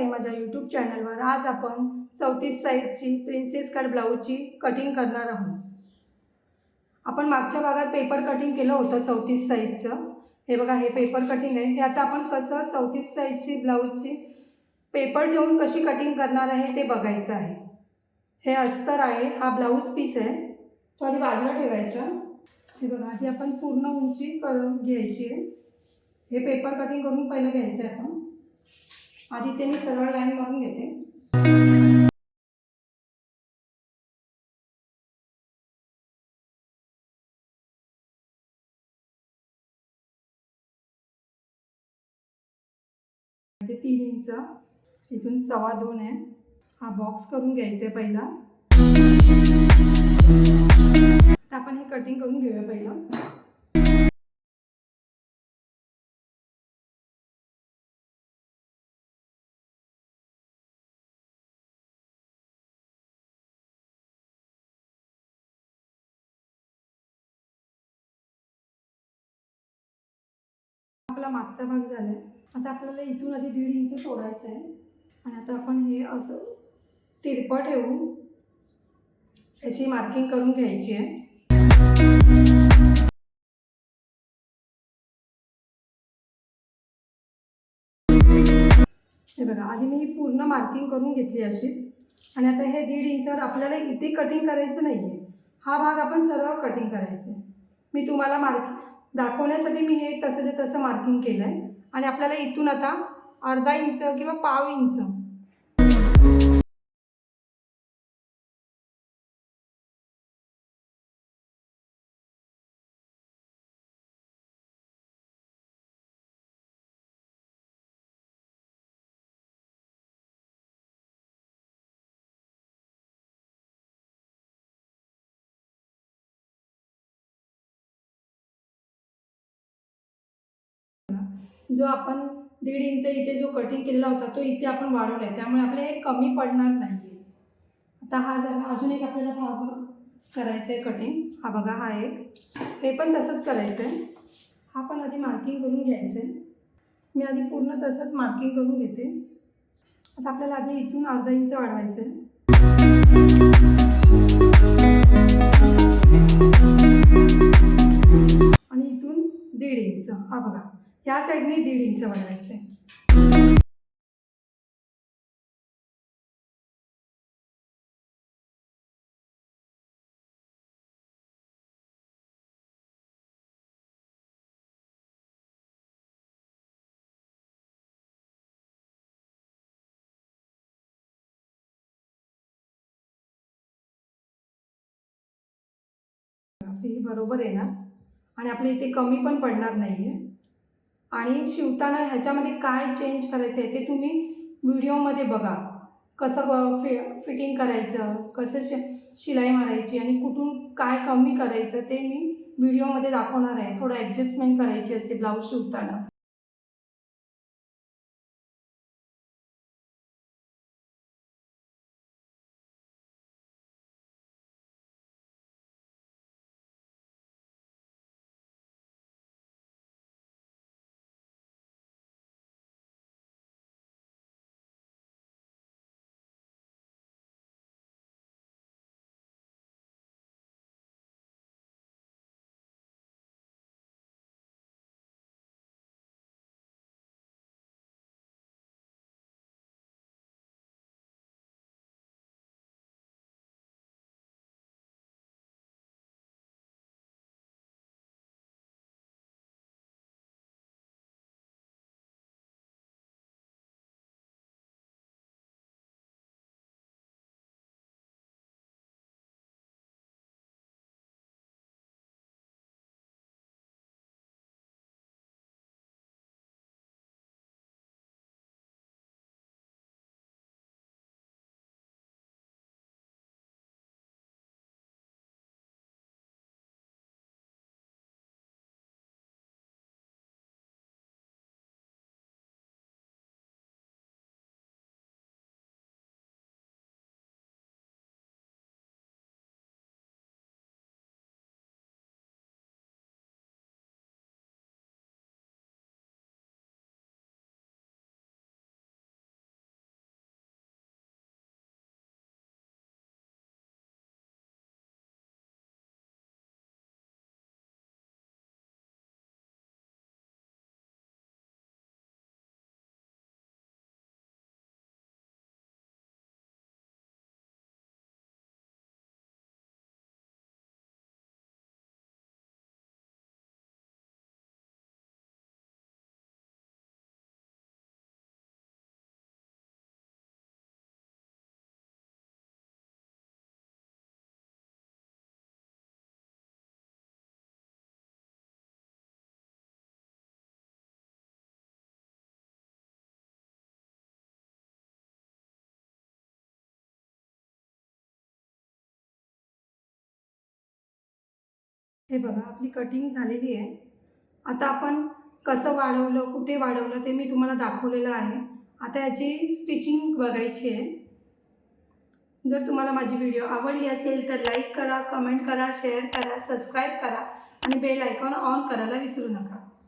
आहे माझ्या यूट्यूब चॅनलवर आज आपण चौतीस साईजची प्रिन्सेस कट ब्लाऊजची कटिंग करणार आहोत. आपण मागच्या भागात पेपर कटिंग केलं होतं चौतीस साईजचं हे बघा हे पेपर कटिंग आहे. हे आता आपण कसं चौतीस साईजची ब्लाऊजची पेपर ठेवून कशी कटिंग करणार आहे ते बघायचं आहे. हे अस्तर आहे. हा ब्लाऊज पीस आहे. तो आधी बाजूला ठेवायचा. हे बघा आधी आपण पूर्ण उंची करून घ्यायची आहे. हे पेपर कटिंग करून पहिलं घ्यायचं आहे आपण. आधी त्यांनी सरळ लाईन मारून घेते तीन इंच इथून सव्वा दोन आहे. हा बॉक्स करून घ्यायचा आहे पहिला. आपण हे कटिंग करून घेऊया पहिलं. आपला मागचा भाग झाला आहे आता आपल्याला इथून आधी दीड इंच सोडायचं आहे आणि आता आपण हे असं तिरपट ठेवून त्याची मार्किंग करून घ्यायची आहे. हे बघा आधी मी ही पूर्ण मार्किंग करून घेतली अशीच. आणि आता हे दीड इंचावर आपल्याला इथे कटिंग करायचं नाही आहे हा भाग आपण सरळ कटिंग करायचं आहे मी तुम्हाला मार्क दाखवण्यासाठी मी हे तसंच्या तसं मार्किंग केलं आहे आणि आपल्याला इथून आता अर्धा इंच किंवा पाव इंच जो आपण दीड इंच इथे जो कटिंग केलेला होता तो इथे आपण वाढवला आहे त्यामुळे आपल्याला हे कमी पडणार नाही आहे आता हा झाला अजून एक आपल्याला भाग करायचं आहे कटिंग हा बघा हा एक. ते पण तसंच करायचं आहे हा पण आधी मार्किंग करून घ्यायचं आहे मी आधी पूर्ण तसंच मार्किंग करून घेते. आता आपल्याला आधी इथून अर्धा इंच वाढवायचं आहे आणि इथून दीड इंच. हा बघा. या साईडने दीड इंच वाढवायचं आहे आपली ही बरोबर येणार आणि आपल्या इथे कमी पण पडणार नाही आहे आणि शिवताना ह्याच्यामध्ये काय चेंज करायचं आहे ते तुम्ही व्हिडिओमध्ये बघा. कसं फि फिटिंग करायचं कसं शि शिलाई मारायची आणि कुठून काय कमी करायचं ते मी व्हिडिओमध्ये दाखवणार आहे. थोडं ॲडजस्टमेंट करायची असते ब्लाऊज शिवताना. हे बघा आपली कटिंग झालेली आहे. आता आपण कसं वाढवलं कुठे वाढवलं ते मी तुम्हाला दाखवलेलं आहे. आता याची स्टिचिंग बघायची आहे. जर तुम्हाला माझी व्हिडिओ आवडली असेल तर लाईक करा कमेंट करा शेअर करा सबस्क्राईब करा आणि बेल आयकॉन ऑन करायला विसरू नका.